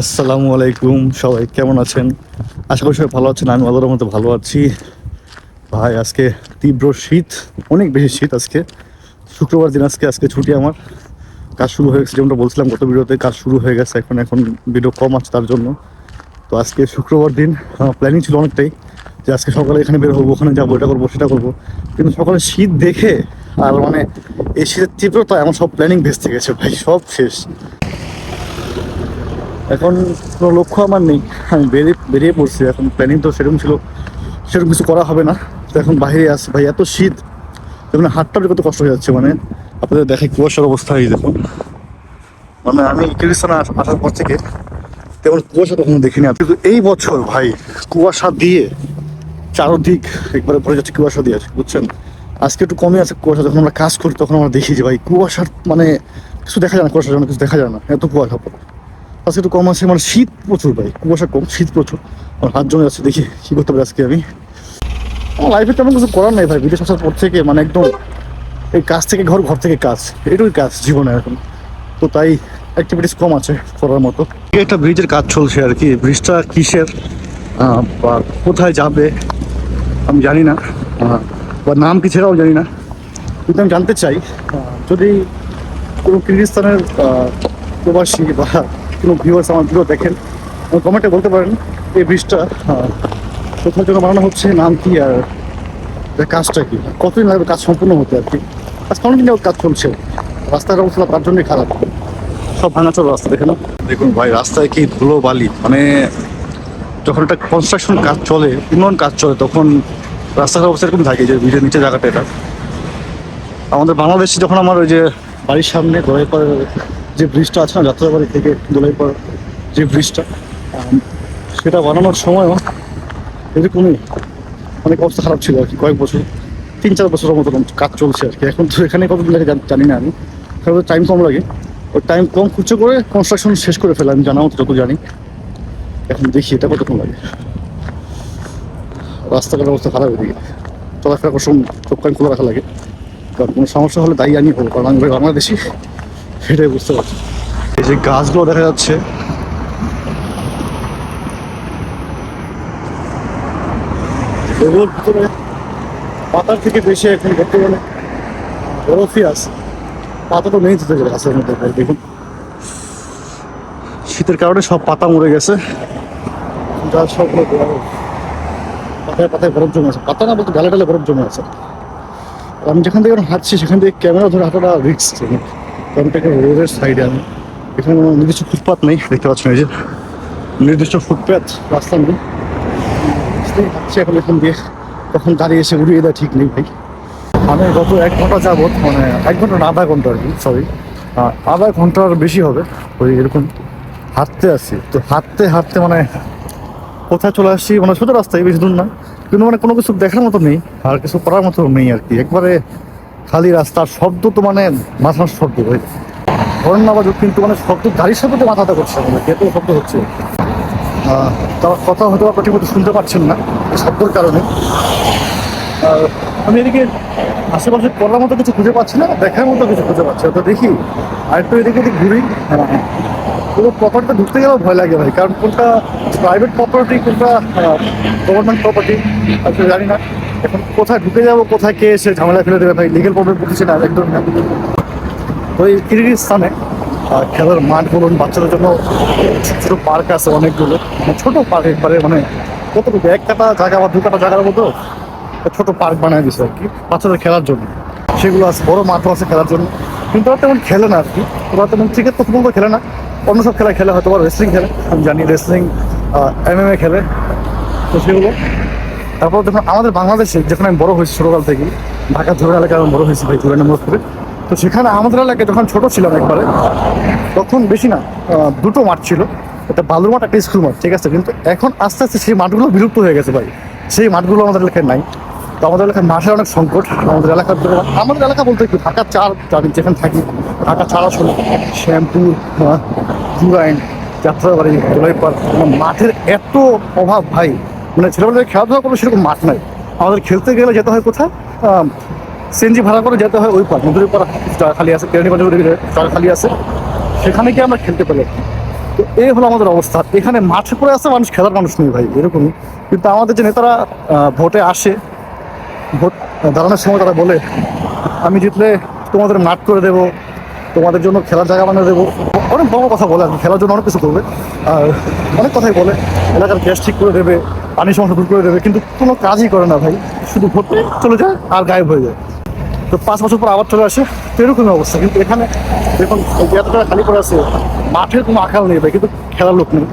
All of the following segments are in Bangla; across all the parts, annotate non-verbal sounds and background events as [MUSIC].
আসসালামু আলাইকুম, সবাই কেমন আছেন? আশা করি সবাই ভালো আছেন আমি আল্লাহর মতো ভালো আছি। ভাই, আজকে তীব্র শীত, অনেক বেশি শীত আজকে। শুক্রবার দিন আজকে আজকে ছুটি আমার। কাজ শুরু হয়ে গেছে, যেমনটা বলছিলাম, গত ভিডিওতে কাজ শুরু হয়ে গেছে, এখন এখন ভিডিও কম আছে তার জন্য। তো আজকে শুক্রবার দিন প্ল্যানিং ছিল অনেকটাই, যে আজকে সকালে এখানে বের হব, ওখানে যাব, এটা করব, সেটা করব। কিন্তু সকালে শীত দেখে, আর মানে এই শীতের তীব্রতা আমার সব প্ল্যানিং ভেস্তে গেছে, ভাই, সব শেষ। এখন কোনো লক্ষ্য আমার নেই। আমি বেরিয়ে বেরিয়ে পড়ছি, এখন প্ল্যানিং তো সেরকম ছিল, সেরকম কিছু করা হবে না। তো এখন বাইরে আসছে ভাই, এত শীত যেমন হাতটা কত কষ্ট হয়ে যাচ্ছে মানে আপনাদের দেখে কুয়াশার অবস্থা এই দেখুন। মানে আমি কিরিস্তানে আসার পর থেকে তেমন কুয়াশা তখন দেখিনি কিন্তু এই বছর, ভাই, কুয়াশা দিয়ে চারদিক একবারে ভরে যাচ্ছে কুয়াশা দিয়ে, বুঝছেন? আজকে একটু কমে আছে কুয়াশা, যখন আমরা কাজ করি তখন আমরা দেখি যে, ভাই, কুয়াশার মানে কিছু দেখা যায় না, কুয়াশার জন্য কিছু দেখা যায় না। এত কুয়াশা। পড়ে আজকে একটু কম আছে মানে শীত প্রচুর ভাই কুয়াশা কম শীত প্রচুর। আমার হাত জমে যাচ্ছে দেখি কি করতে পারি আজকে আমি। আমার লাইফে তেমন কিছু করার নেই ভাই বিদেশ আসার পর থেকে মানে একদম এই কাজ থেকে ঘর ঘর থেকে কাজ এটুকুই কাজ জীবনে এখন। তো তাই অ্যাক্টিভিটিস কম আছে করার মতো। একটা ব্রিজের কাজ চলছে আর কি ব্রিজটা কিসের বা কোথায় যাবে আমি জানি না বা নাম কি ছেড়াও জানি না। কিন্তু আমি জানতে চাই যদি কোনো কিরগিজস্তানের আহ, প্রবাসী বা কোনো ভিউয়ার্স আমার ভিডিও দেখেন কমেন্টে বলতে পারেন এই ব্রিজটা কোথার জন্য বানানো হচ্ছে নাম কি আর কাজটা কি? কতদিন লাগবে কাজ সম্পূর্ণ হতে আর কি? আজ অনেকদিন যাবত কাজ চলছে? রাস্তার অবস্থা তার জন্যই খারাপ। সব ভাঙাচোর রাস্তা দেখে না? দেখুন ভাই, রাস্তায় কি ধুলো বালি মানে যখন একটা কনস্ট্রাকশন কাজ চলে, উন্নয়ন কাজ চলে, তখন রাস্তার অবস্থা এরকম থাকে যে ব্রিজের নিচে জায়গাটা এটা। আমাদের বাংলাদেশে যখন আমার ওই যে বাড়ির সামনে দোলাইপাড়ের যে ব্রিজটা আছে না, যাত্রাবাড়ি থেকে দোলাইপাড় যে ব্রিজটা সেটা বানানোর সময়ও এরকমই অনেক অবস্থা খারাপ ছিল আর কি, কয়েক বছর, তিন চার বছরের মতো কাজ চলছে আর কি। এখন তো এখানে কতদিন লাগে জানি- না আমি। এখানে টাইম কম লাগে। ওই টাইম কম খুঁজে করে কনস্ট্রাকশন শেষ করে ফেলে, আমি জানা মতো যত জানি। এখন দেখি এটা কতক্ষণ লাগে। রাস্তাঘাটের অবস্থা খারাপ এদিকে। চলাফেরা করার সময় চোখ কান খোলা রাখা লাগে। কারণ কোনো সমস্যা হলে দায়ী আমি হব, কারণ আমি বাংলাদেশি। সেটাই বুঝতে পারছি। এই যে গাছগুলো দেখা যাচ্ছে ভিতরে পাতার থেকে বেশি এখন বর্তমানে বরফই আছে। পাতা তো নেই তো থেকে গাছের মধ্যে দেখুন। শীতের কারণে সব পাতা মরে গেছে। যা সবগুলো পাতায় পাতায় বরফ জমে আছে। পাতা না বলতে গালে টালে বরফ জমে আছে। আমি যেখান থেকে হাঁটছি, সেখান থেকে ক্যামেরা ধরে হাঁটাটা রিক্স কারণ রোডের সাইডে আমি এখানে কোনো নির্দিষ্ট ফুটপাথ নেই, দেখতে পাচ্ছেন এই যে। নির্দিষ্ট ফুটপাথ রাস্তা নেই হাঁটছি এখন এখান দিয়ে কখন দাঁড়িয়ে এসে উড়িয়ে দেয় ঠিক নেই ভাই। আমি গত এক ঘণ্টা যাবত মানে এক ঘণ্টা না, আধা ঘণ্টা আর কি সরি আধা ঘণ্টার বেশি হবে ওই এরকম হাঁটতে আসি তো হাঁটতে হাঁটতে মানে কোথায় চলে আসছি মানে সোজা রাস্তায়, বেশি দূর না। কিন্তু মানে কোনো কিছু দেখার মতো নেই, আর কিছু করার মতো নেই আর কি। একবারে খালি রাস্তার শব্দ তো মানে মাথার শব্দ ভাই হরণ না কিন্তু মানে শব্দ, গাড়ির শব্দ তো মাথাটা করছে মানে এত শব্দ হচ্ছে? তার কথা হয়তো আপনার ঠিক মতো শুনতে পাচ্ছেন না শব্দের কারণে। আমি এদিকে আশেপাশে করার মতো কিছু খুঁজে পাচ্ছি না, দেখার মতো কিছু খুঁজে পাচ্ছি। তো দেখি। আর একটু এদিকে এদিক ঘুরি। হ্যাঁ পুরো প্রপার্টিতে ঢুকতে গেলেও ভয় লাগে ভাই, কারণ কোনটা প্রাইভেট প্রপার্টি কোনটা গভর্নমেন্ট প্রপার্টি আসলে জানি না। এখন কোথায় ঢুকে যাব কোথায় কে এসে ঝামেলা ফেলে দেবে ভাই? লিগেল প্রবলেম বুঝছি না একদম না। তো এই আহ, খেলার মাঠ বলুন বাচ্চাদের জন্য ছোট পার্ক আছে অনেকগুলো। মানে ছোট পার্ক একবারে মানে কতটুকু এক কাটা জায়গা বা দু কাটা জায়গার মতো ছোট পার্ক বানায় দিছে আর কি বাচ্চাদের খেলার জন্য। সেগুলো আছে বড় মাঠও আছে খেলার জন্য। কিন্তু ওরা তেমন খেলে না আর কি। ওরা তেমন ক্রিকেট তো ফুটবল তো খেলে না। অন্য সব খেলা খেলে হয়তো বা রেসলিং খেলে আমি জানি রেসলিং এম এম এ খেলে। তো সেগুলো তারপর দেখুন আমাদের বাংলাদেশে যেখানে আমি বড় হয়েছি ছোটকাল থেকে ঢাকা ধরে এলাকায় আমি বড় হয়েছি ভাই ধরে নম্বর করে তো সেখানে আমাদের এলাকায় যখন ছোট ছিলাম একবারে তখন বেশি না দুটো মাঠ ছিল। একটা বালুর মাঠ একটা স্কুল মাঠ ঠিক আছে? কিন্তু এখন আস্তে আস্তে সেই মাঠগুলো বিলুপ্ত হয়ে গেছে ভাই। সেই মাঠগুলো আমাদের এলাকায় নাই। তো আমাদের এলাকায় মাঠের অনেক সংকট। আমাদের এলাকার আমাদের এলাকা বলতে কি? ঢাকা চার জানি যেখানে থাকি ঢাকা চার আসলে শ্যামপুর আহ, জুরাইন যাত্রাবাড়ি দোলাইপাড় মাঠের এত অভাব ভাই। মানে ছেলেবেলায় খেলাধুলা করলে সেরকম মাঠ নাই। আমাদের খেলতে গেলে যেতে হয় কোথায়? সিএনজি ভাড়া করে যেতে হয় ওই পার নদীর পাড়া খালি আছে দিকে জায়গা খালি আছে। সেখানে গিয়ে আমরা খেলতে পারি। তো এই হলো আমাদের অবস্থা। এখানে মাঠে পড়ে আছে মানুষ, খেলার মানুষ নেই ভাই, এরকমই। কিন্তু আমাদের যে নেতারা ভোটে আসে, ভোট দাঁড়ানোর সময় তারা বলে, আমি জিতলে তোমাদের মাঠ করে দেবো, তোমাদের জন্য খেলার জায়গা বানিয়ে দেবো। অনেক বড় কথা বলে আর খেলার জন্য অনেক কিছু করবে। আর অনেক কথাই বলে, এলাকার গ্যাস ঠিক করে দেবে। পানি সমস্যা দূর করে দেবে, কিন্তু কোনো কাজই করে না ভাই। শুধু ভোটে চলে যায় আর গায়েব হয়ে যায়। তো পাঁচ বছর পর আবার চলে আসে, তো এরকমই অবস্থা। কিন্তু এখানে দেখুন এত খালি করে আছে মাঠের কোনো আকাল নেই ভাই, কিন্তু খেলার লোক নেই।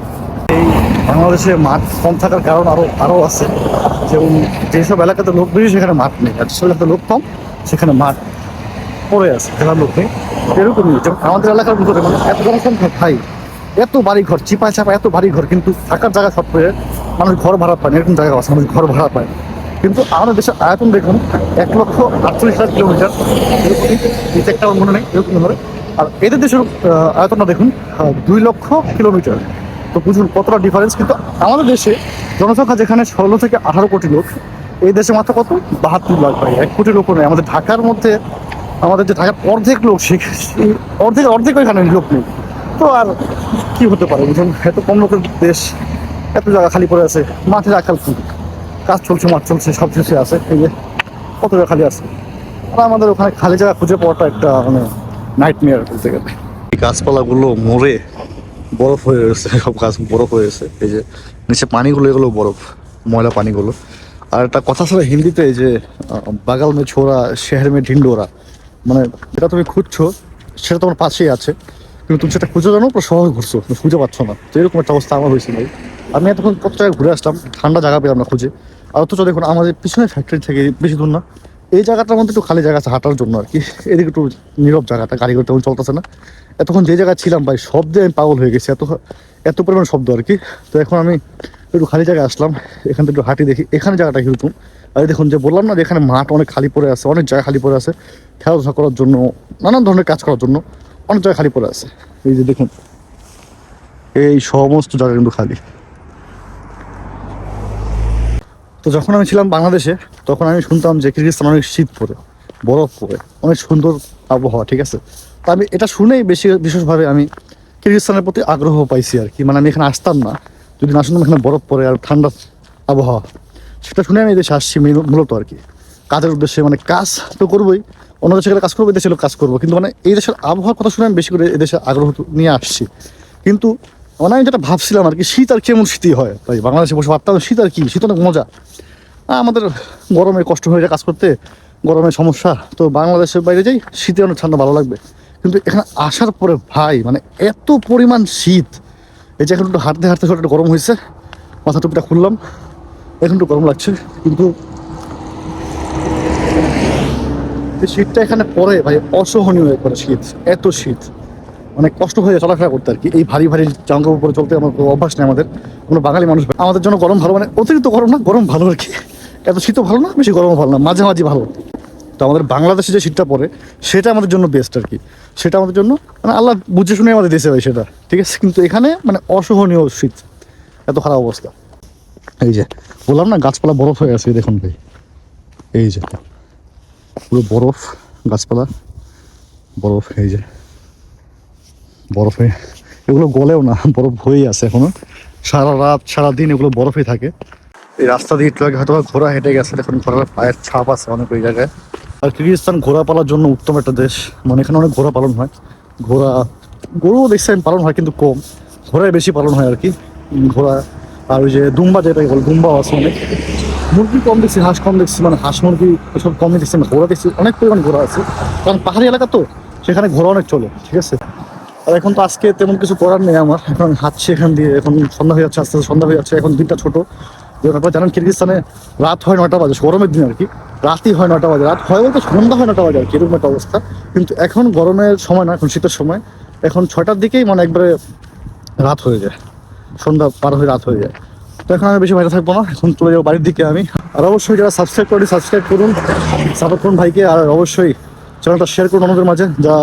এই বাংলাদেশে মাঠ কম থাকার কারণ আরও আরও আছে। যেমন যেসব এলাকাতে লোক বেশি, সেখানে মাঠ নেই। আর যেসব এলাকাতে লোক কম, সেখানে মাঠ পড়ে আছে, খেলার লোক নেই। এরকমই, যেমন আমাদের এলাকার ভিতরে মানে এত জনসংখ্যা, ভাই, এত বাড়ি ঘর চিপা চাপা এত বাড়ি ঘর কিন্তু থাকার জায়গা সব পেয়ে মানুষ ঘর ভাড়া পায় না, এরকম জায়গা আছে মানুষ ঘর ভাড়া পায়। কিন্তু আমাদের দেশের আয়তন দেখুন, এক লক্ষ আটচল্লিশ হাজার কিলোমিটার। এরকমই একটা মনে নেই, এরকম ধরে আর এদের দেশের আয়তনটা দেখুন দুই লক্ষ কিলোমিটার। তো বুঝুন কতটা ডিফারেন্স কিন্তু আমাদের দেশে জনসংখ্যা যেখানে ষোলো থেকে আঠারো কোটি লোক, এই দেশে মাত্র কত? বাহাত্তর লাখ ভাই, এক কোটি লোক নেই। আমাদের ঢাকার মধ্যে, আমাদের যে ঢাকার অর্ধেক লোক, সে সে- অর্ধেক অর্ধেক এখানে লোক নেই। তো আর কি হতে পারে, বুঝুন? এত কম লোকের দেশ এত জায়গা খালি পড়ে আছে, মাঠে রাখাল কি কাজ চলছে, মাঠ চলছে, সব শেষে আছে, এই যে কত জায়গা খালি আছে। আর আমাদের ওখানে খালি জায়গা খুঁজে পাওয়াটা একটা মানে নাইট মেয়ার বলতে গেলে। এই গাছপালাগুলো মরে বরফ হয়ে গেছে, সব গাছ বরফ হয়ে গেছে, এই যে নিচে পানিগুলো, এগুলো বরফ, ময়লা পানিগুলো। আর একটা কথা ছিল হিন্দিতে যে বাগাল মে ছোড়া, শেহর মে ঢিন্ডোরা। মানে যেটা তুমি খুঁজছো, সেটা তোমার পাশেই আছে। কিন্তু তুমি সেটা খুঁজে জানো শহর ঘুরছো খুঁজে পাচ্ছ না। তো এরকম একটা অবস্থা আমার হয়েছিল ভাই। আমি এতক্ষণ কত জায়গায় ঘুরে আসলাম, ঠান্ডা জায়গা পেলাম না খুঁজে। আর অথচ দেখুন, আমাদের পিছনে ফ্যাক্টরি থেকে বেশি দূর না, এই জায়গাটার মধ্যে একটু খালি জায়গা আছে হাঁটার জন্য আর কি। এদিকে একটু নীরব জায়গাটা গাড়ি করতে চলতেছে না। এতক্ষণ যে জায়গায় ছিলাম ভাই শব্দে আমি পাগল হয়ে গেছি, এত এত পরিমাণ শব্দ আর কি। তো এখন আমি একটু খালি জায়গায় আসলাম, এখান থেকে একটু হাঁটি দেখি, এখানে জায়গাটা কীরকম? আর দেখুন, যে বললাম না যে এখানে মাঠ অনেক খালি পড়ে আছে, অনেক জায়গা খালি পড়ে আছে, খেলাধুলা করার জন্য, নানান ধরনের কাজ করার জন্য অনেক জায়গা খালি পড়ে আছে। এই যে দেখুন, এই সমস্ত জায়গা কিন্তু খালি। তো যখন আমি ছিলাম বাংলাদেশে, তখন আমি শুনতাম যে কিরগিজস্তান অনেক শীত পড়ে বরফ পড়ে অনেক সুন্দর আবহাওয়া, ঠিক আছে? তো আমি এটা শুনেই বেশি বিশেষভাবে আমি কিরগিজস্তানের প্রতি আগ্রহ পাইছি আর কি। মানে আমি এখানে আসতাম না। যদি না শুনতাম এখানে বরফ পড়ে আর ঠান্ডা আবহাওয়া। সেটা শুনে আমি এদেশে আসছি মূলত আর কি। কাজের উদ্দেশ্যে মানে কাজ তো করবোই, অন্য দেশে কাজ করব এই দেশে কাজ করব। কিন্তু মানে এই দেশের আবহাওয়ার কথা শুনে আমি বেশি করে এদেশে আগ্রহ নিয়ে আসছি। কিন্তু মানে আমি যেটা ভাবছিলাম আর কি, শীত আর কেমন শীতই হয়? তাই বাংলাদেশে বসে ভাবতাম, শীত আর কি, শীত অনেক মজা। আমাদের গরমে কষ্ট হয়ে যায় কাজ করতে, গরমে সমস্যা। তো বাংলাদেশের বাইরে যাই, শীতে অনেক ঠান্ডা ভালো লাগবে। কিন্তু এখানে আসার পরে ভাই মানে এত পরিমাণ শীত। এই যে এখন একটু হাঁটতে হাঁটতে একটু গরম হয়েছে, মাথা টুপিটা খুললাম, এখন একটু গরম লাগছে। কিন্তু শীতটা এখানে পরে ভাই, অসহনীয় পড়ে শীত, এত শীত। মানে কষ্ট হয়ে চলাফেরা করতে আর কি। এই ভারী ভারী জাঙ্গা উপরে চলতে আমার কোনো অভ্যাস নেই আমাদের। আমরা বাঙালি মানুষ আমাদের জন্য গরম ভালো মানে অতিরিক্ত গরম না, গরম ভালো আর কি। এত শীতও ভালো না, বেশি গরমও ভালো না, মাঝামাঝি ভালো। তো আমাদের বাংলাদেশে যে শীতটা পড়ে, সেটা আমাদের জন্য বেস্ট আর কি। সেটা আমাদের জন্য মানে আল্লাহ বুঝে শুনে আমাদের দেশে ভাই সেটা, ঠিক আছে? কিন্তু এখানে মানে অসহনীয় শীত, এত খারাপ অবস্থা। এই যে, বললাম না, গাছপালা বরফ হয়ে এই দেখুন ভাই। এই যে, পুরো বরফ, গাছপালা, বরফ, এই যে। বরফে, এগুলো গলেও না, বরফ হয়েই আছে এখনও। সারা রাত, সারা দিন এগুলো বরফে থাকে। এই রাস্তা দিয়ে একটু আগে হয়তো ঘোড়া হেঁটে গেছে এখন ঘোড়ার পায়ের ছাপ আছে অনেক ওই জায়গায়। আর কিরগিজস্তান ঘোড়া পালার জন্য উত্তম একটা দেশ। মানে এখানে অনেক ঘোড়া পালন হয়। ঘোড়া, গরুও দেখছি আমি পালন হয় কিন্তু কম। ঘোড়ায় বেশি পালন হয় আর কি ঘোড়া। আর ওই যে দুম্বা যেটাকে বলে, দুম্বাও আছে অনেক। মুরগি কম দেখছি, হাঁস কম দেখছি মানে হাঁস মুরগি এসব কমই দেখছি না ঘোড়া দেখছি, অনেক পরিমাণ ঘোড়া আছে। কারণ পাহাড়ি এলাকা তো, সেখানে ঘোড়া অনেক চলে, ঠিক আছে? আর এখন তো আজকে তেমন কিছু করার নেই আমার। এখন হাঁটছি এখান দিয়ে, এখন সন্ধ্যা হয়ে যাচ্ছে, আস্তে আস্তে সন্ধ্যা হয়ে যাচ্ছে। এখন দিনটা ছোট। আপনারা জানেন কিরগিস্তানে রাত হয় নটা বাজে, গরমের দিন আর কি। রাতই হয় নটা বাজে। রাত হয় বলতে সন্ধ্যা হয় নটা বাজে আর কি, এরকম একটা অবস্থা। কিন্তু এখন গরমের সময় না, এখন শীতের সময়, এখন ছয়টার দিকেই মানে একবারে রাত হয়ে যায়। সন্ধ্যা পার হয়ে রাত হয়ে যায়। তো এখন আমি বেশি বাইরে থাকব না, এখন চলে যাব বাড়ির দিকে আমি। আর অবশ্যই যারা সাবস্ক্রাইব করি সাবস্ক্রাইব করুন সাপোর্ট করুন ভাইকে। আর অবশ্যই চ্যানেলটা শেয়ার করুন আমাদের মাঝে, যা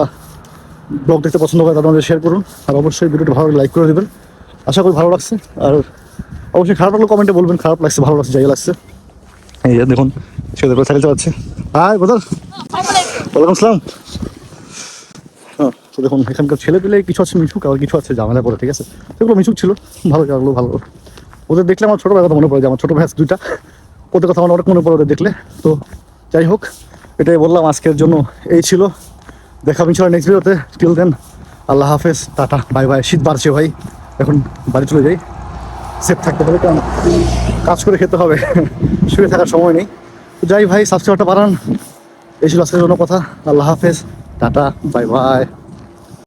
ব্লগ দেখতে পছন্দ করে তাদের মধ্যে শেয়ার করুন। আর অবশ্যই ভিডিওটা ভালো লাইক করে দেবেন। আশা করি ভালো লাগছে। আর অবশ্যই খারাপ লাগলে কমেন্টে বলবেন, খারাপ লাগছে, ভালো লাগছে, যাই লাগছে। এই যে দেখুন ছেলেদের করে সাইকেল চালাচ্ছে। হাই বদল ওয়ালাইকুম আসসালাম। হ্যাঁ তো দেখুন, এখানকার ছেলে পেলে কিছু আছে মিশুক আর কিছু আছে ঝামেলা করে ঠিক আছে? সেগুলো মিশুক ছিল, ভালো লাগল, ভালো ওদের দেখলে আমার ছোটো ভাইয়ের কথা মনে পড়ে যায়, আমার ছোটো ভাই দুইটা। ওদের কথা আমার অনেক মনে পড়ে ওদের দেখলে। তো যাই হোক, এটাই বললাম, আজকের জন্য এই ছিল। দেখা ইনশাল্লাহ নেক্সট ভিডিওতে টিল দেন আল্লাহ হাফেজ, টাটা বাই বাই শীত বাড়ছে ভাই, এখন বাড়ি চলে যাই। সেফ থাকতে হবে, কারণ কাজ করে খেতে হবে, [LAUGHS] শুয়ে থাকার সময় নেই। যাই ভাই সাবস্ক্রাইবারটা বাড়ান। এই ছিল আজকের জন্য কথা। আল্লাহ হাফেজ, টাটা বাই বাই